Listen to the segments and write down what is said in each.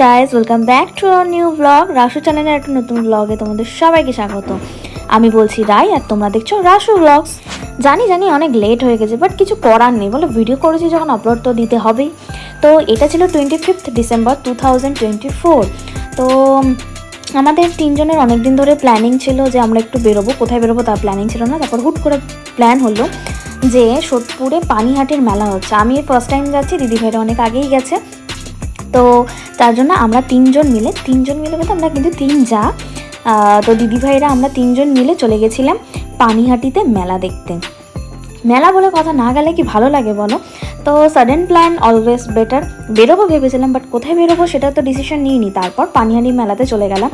Guys welcome back to our new blog Rasu চ্যানেলের একটা নতুন ব্লগে তোমাদের সবাইকে স্বাগত। আমি বলছি রাই আর তোমরা দেখছ রাসু ব্লগস জানি জানি অনেক লেট হয়ে গেছে বাট কিছু করার নেই। বলো ভিডিও করেছি যখন আপলোড তো দিতে হবেই। তো এটা ছিল twenty fifth December two thousand twenty four তো আমাদের তিনজনের অনেক দিন ধরে প্ল্যানিং ছিল যে আমরা একটু বেরোবো। কোথায় বেরোবো তার প্ল্যানিং ছিল না। তারপর হুট করে প্ল্যান হলো যে সোদপুরে পানিহাটির মেলা হচ্ছে। আমি ফার্স্ট টাইম যাচ্ছি দিদি ভাইরা অনেক আগেই গেছে। তো তার জন্য আমরা তিনজন মিলে তিনজন মিলে বলতে আমরা কিন্তু তিন যা। তো দিদিভাইরা আমরা তিনজন মিলে চলে গেছিলাম পানিহাটিতে মেলা দেখতে। মেলা বলে কথা না গেলে কি ভালো লাগে বলো? তো সাডেন প্ল্যান অলওয়েজ বেটার বেরোবো ভেবেছিলাম বাট কোথায় বেরোবো সেটা তো ডিসিশন নিইনি। তারপর পানিহাটি মেলাতে চলে গেলাম।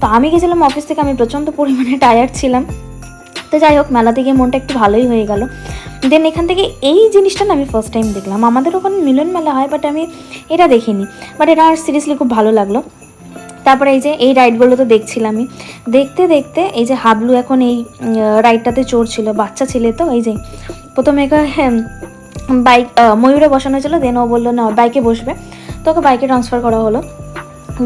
তো আমি গেছিলাম অফিস থেকে, আমি প্রচণ্ড পরিমাণে টায়ার্ড ছিলাম। তো যাই হোক, মেলাতে গিয়ে মনটা একটু ভালোই হয়ে গেল। দেন এখান থেকে এই জিনিসটা না আমি ফার্স্ট টাইম দেখলাম। আমাদের ওখানে মিলন মেলা হয় বাট আমি এটা দেখিনি। বাট এটা আমার সিরিয়াসলি খুব ভালো লাগল। তারপরে এই যে, এই রাইডগুলো তো দেখছিলামই। দেখতে দেখতে এই যে হাবলু এখন এই রাইডটাতে চড়ছিল, বাচ্চা ছেলে তো, এই যে প্রথমে বাইক ময়ূরে বসানো ছিল দেন ও বলল, না বাইকে বসবে। তো ওকে বাইকে ট্রান্সফার করা হলো।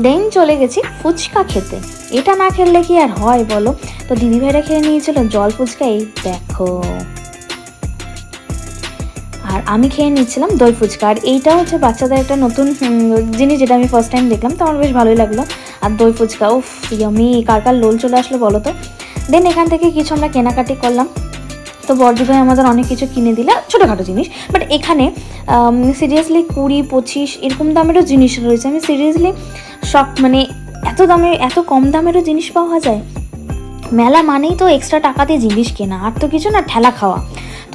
দেন চলে গেছি ফুচকা খেতে। এটা না খেললে কি আর হয় বলো? তো দিদিভাইরা খেয়ে নিয়েছিল, জল ফুচকা, এই দেখো। আর আমি খেয়ে নিচ্ছিলাম দই ফুচকা। আর এইটা হচ্ছে বাচ্চাদের একটা নতুন জিনিস যেটা আমি ফার্স্ট টাইম দেখলাম, তো আমার বেশ ভালোই লাগল। আর দই ফুচকা, উফ ইয়ামি কার কার লোল চলে আসলো বলো তো? দেন এখান থেকে কিছু আমরা কেনাকাটি করলাম। তো বর্দি ভাই আমাদের অনেক কিছু কিনে দিলে, ছোটোখাটো জিনিস। বাট এখানে সিরিয়াসলি কুড়ি, পঁচিশ, এরকম দামেরও জিনিস রয়েছে। আমি সিরিয়াসলি শখ মানে এত দামে, এত কম দামেরও জিনিস পাওয়া যায়? মেলা মানেই তো এক্সট্রা টাকা দিয়ে জিনিস কেনা। আর তো কিছু না, ঠেলা খাওয়া।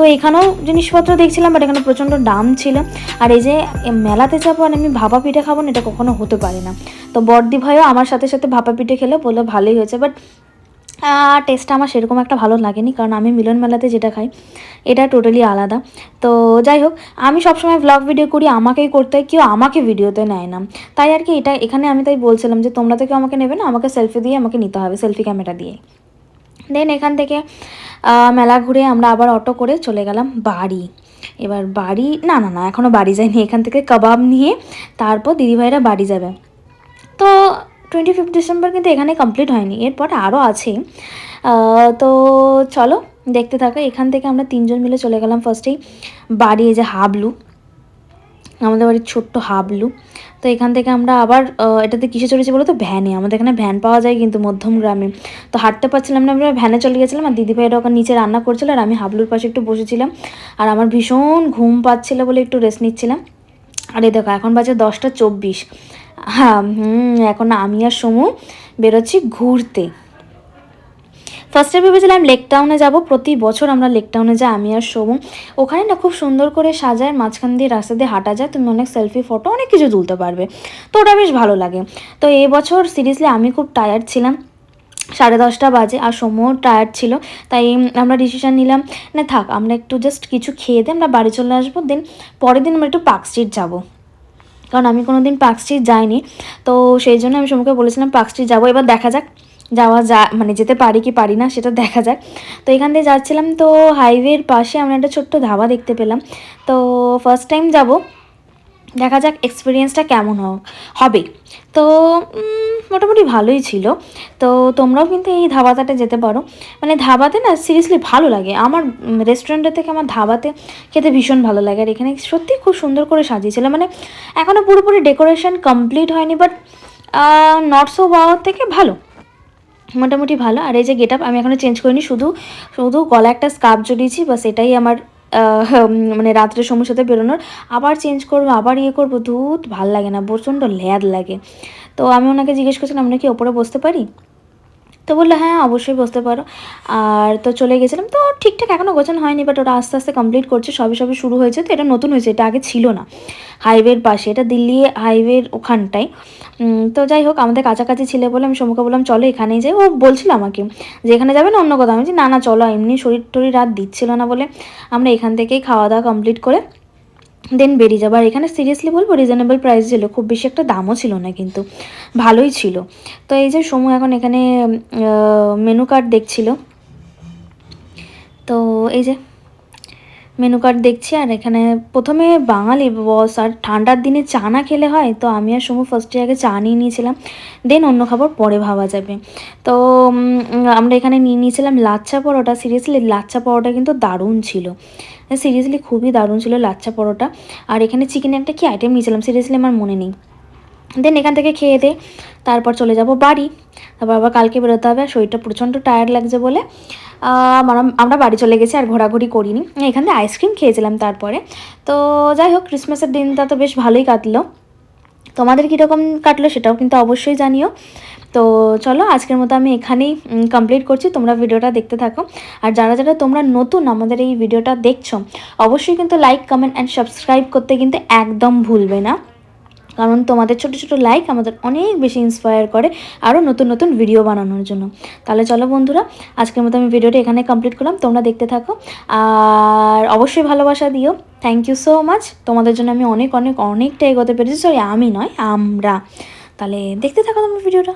তো এখানেও জিনিসপত্র দেখছিলাম বাট এখানে প্রচণ্ড দাম ছিল। আর এই যে মেলাতে যাব আর আমি ভাপা পিঠে খাব না, এটা কখনো হতে পারে না। তো বর্দি ভাইও আমার সাথে সাথে ভাপা পিঠে খেলে বলল ভালোই হয়েছে বাট টেস্টটা আমার সেরকম একটা ভালো লাগেনি, কারণ আমি মিলন মেলাতে যেটা খাই, এটা টোটালি আলাদা। তো যাই হোক, আমি সবসময় ব্লগ ভিডিও করি, আমাকেই করতে হয়, কেউ আমাকে ভিডিওতে নেয় না। তাই আর কি এটা, এখানে আমি তাই বলছিলাম যে তোমরা তো কেউ আমাকে নেবে না, আমাকে সেলফি দিয়ে আমাকে নিতে হবে সেলফি ক্যামেরা দিয়ে। দেন এখান থেকে মেলা ঘুরে আমরা আবার অটো করে চলে গেলাম বাড়ি। এবার বাড়ি, না না না এখনও বাড়ি যায়নি এখান থেকে কাবাব নিয়ে তারপর দিদিভাইরা বাড়ি যাবে। তো টোয়েন্টি ফিফথ ডিসেম্বর কিন্তু এখানে কমপ্লিট হয়নি, এরপর আরও আছে। তো চলো, দেখতে থাকো। এখান থেকে আমরা তিনজন মিলে চলে গেলাম ফার্স্টেই বাড়ি, এই যে হাবলু, আমাদের বাড়ির ছোট্ট হাবলু। তো এখান থেকে আমরা আবার এটাতে কিসে চড়েছি বলো তো ভ্যানে। আমাদের এখানে ভ্যান পাওয়া যায় কিন্তু মধ্যম গ্রামে। তো হাঁটতে পারছিলাম না, আমরা ভ্যানে চলে গেছিলাম আর দিদিভাই এটা ওখানে নিচে রান্না করছিল আর আমি হাবলুর পাশে একটু বসেছিলাম। আর আমার ভীষণ ঘুম পাচ্ছিলো বলে একটু রেস্ট নিচ্ছিলাম। আর এই দেখো, এখন বাজে দশটা চব্বিশ। হ্যাঁ হুম, এখন আমি আর সমু বেরোচ্ছি ঘুরতে। ফার্স্টে ভেবেছিলাম লেক টাউনে যাব। প্রতি বছর আমরা লেক টাউনে যাই, আমি আর সোমু ওখানে না খুব সুন্দর করে সাজায়, মাঝখান দিয়ে রাস্তা দিয়ে হাঁটা যায়। তুমি অনেক সেলফি ফটো অনেক কিছু তুলতে পারবে। তো ওটা বেশ ভালো লাগে। তো এবছর সিরিয়াসলি আমি খুব টায়ার্ড ছিলাম। সাড়ে দশটা বাজে আর সময় টায়ার্ড ছিল। তাই আমরা ডিসিশন নিলাম, না থাক, আমরা একটু জাস্ট কিছু খেয়ে দিয়ে আমরা বাড়ি চলে আসব। দেন পরের দিন আমরা একটু পার্ক স্ট্রিট যাব। কারণ আমি কোনো দিন পার্ক স্ট্রিট যাইনি। তো সেই জন্য আমি সমুখে বলেছিলাম পার্ক স্ট্রিট যাব। এবার দেখা যাক। যাওয়া যা মানে যেতে পারি কি পারি না সেটা দেখা যাক। তো এখান দিয়ে যাচ্ছিলাম, তো হাইওয়ের পাশে আমরা একটা ছোট্ট ধাবা দেখতে পেলাম। তো ফার্স্ট টাইম যাব, দেখা যাক এক্সপিরিয়েন্সটা কেমন হবে। তো মোটামুটি ভালোই ছিল। তো তোমরাও কিন্তু এই ধাবাটাতে যেতে পারো। মানে ধাবাতে না সিরিয়াসলি ভালো লাগে। আমার রেস্টুরেন্টের থেকে আমার ধাবাতে খেতে ভীষণ ভালো লাগে। আর এখানে সত্যি খুব সুন্দর করে সাজিয়েছিল। মানে এখনও পুরোপুরি ডেকোরেশন কমপ্লিট হয়নি বাট নট সো ওয়াওয়ার থেকে ভালো। মোটামুটি ভালো। আর এই যে গেট আমি এখনও চেঞ্জ করিনি। শুধু শুধু গলা একটা স্কার্ফ জড়িয়েছি বা সেটাই আমার মানে রাত্রে সময় সাথে বেরোনোর। আবার চেঞ্জ করব, আবার ইয়ে করব, ধুত, ভালো লাগে না, প্রচণ্ড ল্যাদ লাগে। তো আমি ওনাকে জিজ্ঞেস করছিলাম, আমরা কি ওপরে বসতে পারি? তো বলল হ্যাঁ অবশ্যই বসতে পারো। আর তো চলে গেছিলাম। তো ঠিকঠাক এখনও গোছানো হয়নি বাট ওরা আস্তে আস্তে কমপ্লিট করছে সবে সবে শুরু হয়েছে। তো এটা নতুন হয়েছে এটা আগে ছিল না। হাইওয়ের পাশে এটা দিল্লি হাইওয়ের ওখানটায়। তো যাই হোক আমাদের কাছাকাছি ছিল বলে আমি সমুখে বললাম চলো এখানেই যাই। ও বলছিল আমাকে যে এখানে যাবে না অন্য কথা আমি বলছি, না না চলো। এমনি শরীর টরীর রাত দিচ্ছিল না বলে আমরা এখান থেকেই খাওয়া দাওয়া কমপ্লিট করে দেন বেরিয়ে যাব। আর এখানে সিরিয়াসলি বলব রিজনেবল প্রাইস ছিল। খুব বেশি একটা দামও ছিল না কিন্তু। ভালোই ছিল। তো এই যে সমু এখন এখানে মেনু কার্ড দেখছিল। তো এই যে মেনু কার্ড দেখছি আর এখানে প্রথমে বাঙালি বস আর ঠান্ডার দিনে চা না খেলে হয়, তো আমি আর সমু ফার্স্টে আগে চা নিয়ে নিয়েছিলাম। দেন অন্য খাবার পরে ভাবা যাবে। তো আমরা এখানে নিয়ে নিয়েছিলাম লাচ্ছা পরোটা। সিরিয়াসলি লাচ্ছা পরোটা কিন্তু দারুণ ছিল। সিরিয়াসলি খুবই দারুণ ছিল লাচ্ছা পরোটা। আর এখানে চিকেনের একটা কি আইটেম নিয়েছিলাম? সিরিয়াসলি আমার মনে নেই। দেন এখান থেকে খেয়ে দে, তারপর চলে যাব বাড়ি। তারপর আবার কালকে বেরোতে হবে আর শরীরটা প্রচণ্ড টায়ার্ড লাগছে বলে। আমরা বাড়ি চলে গেছি আর ঘোরাঘুরি করিনি। এখান থেকে আইসক্রিম খেয়েছিলাম তারপরে। তো যাই হোক ক্রিসমাসের দিনটা তো বেশ ভালোই কাটলো। তোমাদের কীরকম কাটলো সেটাও কিন্তু অবশ্যই জানিও। তো চলো, আজকের মতো আমি এখানেই কমপ্লিট করছি। তোমরা ভিডিওটা দেখতে থাকো। আর যারা যারা তোমরা নতুন আমাদের এই ভিডিওটা দেখছ, অবশ্যই কিন্তু লাইক কমেন্ট অ্যান্ড সাবস্ক্রাইব করতে কিন্তু একদম ভুলবে না। কারণ তোমাদের ছোট ছোট লাইক আমাদের অনেক বেশি ইন্সপায়ার করে আরও নতুন নতুন ভিডিও বানানোর জন্য। তাহলে চলো বন্ধুরা, আজকের মতো আমি ভিডিওটা এখানে কমপ্লিট করলাম। তোমরা দেখতে থাকো। আর অবশ্যই ভালোবাসা দিও। থ্যাংক ইউ সো মাচ তোমাদের জন্য আমি অনেক অনেক অনেকটা এগোতে পেরেছি। সরি আমি নয়, আমরা। তাহলে দেখতে থাকো তোমার ভিডিওটা